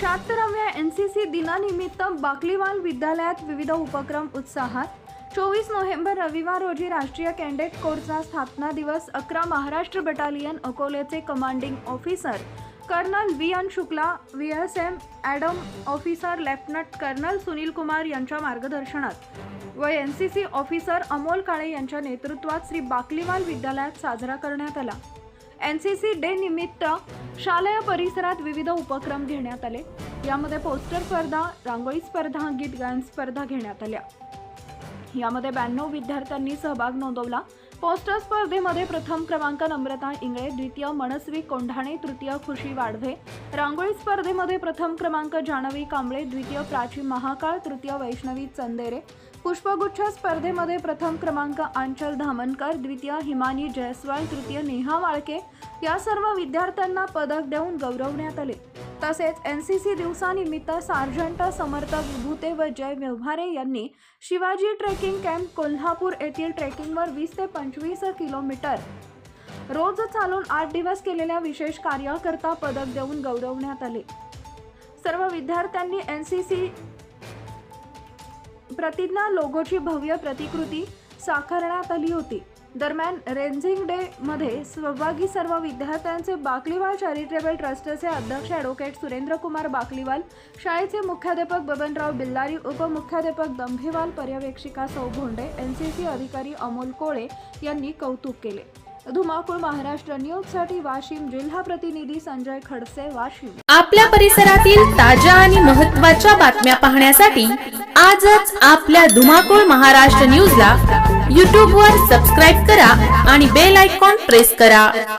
शहात्तराव्या N C C दिनानिमित्त बाकलीवाल विद्यालयात विविध उपक्रम उत्साहात. चोवीस नोव्हेंबर रविवार रोजी राष्ट्रीय कॅन्डेट कोरचा स्थापना दिवस अकरा महाराष्ट्र बटालियन अकोल्याचे commanding officer colonel V N Shukla V S M adm officer lieutenant colonel Sunil Kumar यांच्या मार्गदर्शनात. व N C C officer Amol Kale यांच्या नेतृत्वात श्री बाकलीवाल विद्यालयात साजरा करण्यात आला. एन सी सी डे निमित्त शालेय परिसरात विविध उपक्रम घेण्यात आले. यामध्ये पोस्टर स्पर्धा रांगोळी स्पर्धा गीत गायन स्पर्धा घेण्यात आल्या. यामध्ये ब्याण्णव विद्यार्थ्यांनी सहभाग नोंदवला. पोस्टर स्पर्धेमध्ये प्रथम क्रमांक नम्रता इंगळे द्वितीय मनस्वी कोंढाणे तृतीय खुशी वाढवे रांगोळी स्पर्धेमध्ये प्रथम क्रमांक जानवी कांबळे द्वितीय प्राची महाकाळ तृतीय वैष्णवी चंदेरे. पुष्पगुच्छ स्पर्धेमध्ये प्रथम क्रमांक आंचल धामनकर द्वितीय हिमानी जयस्वाल तृतीय नेहा वाळके या सर्व विद्यार्थ्यांना पदक देऊन गौरवण्यात आले. तसेच एन सी सी दिवसानिमित्त सार्जंट समर्थ विभूते व जय व्यवहारे यांनी शिवाजी ट्रेकिंग कॅम्प कोल्हापूर येथील ट्रेकिंगवर वीस ते पंचवीस किलोमीटर रोज चालून आठ दिवस केलेल्या विशेष कार्याकरता पदक देऊन गौरवण्यात आले. सर्व विद्यार्थ्यांनी एन सी सी प्रतिज्ञा लोगोची भव्य प्रतिकृती साकारण्यात आली होती. दरम्यान रेन्झिंग डे मध्ये सहभागी सर्व विद्यार्थ्यांचे बाकलीवाल चॅरिटेबल ट्रस्टचे अध्यक्ष ॲडव्होकेट सुरेंद्र कुमार बाकलीवाल शाळेचे मुख्याध्यापक बबनराव बिल्लारी उपमुख्याध्यापक दंभेवाल पर्यवेक्षिका सौ भोंडे एन सी सी अधिकारी अमोल कोळे यांनी कौतुक केले. धुमाकूळ महाराष्ट्र न्यूजसाठी वाशिम जिल्हा प्रतिनिधी संजय खडसे वाशिम. आपल्या परिसरातील ताज्या आणि महत्त्वाच्या बातम्या पाहण्यासाठी आजच आपल्या धुमाकूळ महाराष्ट्र न्यूजला यूट्यूबवर सबस्क्राईब करा आणि बेल आयकॉन प्रेस करा.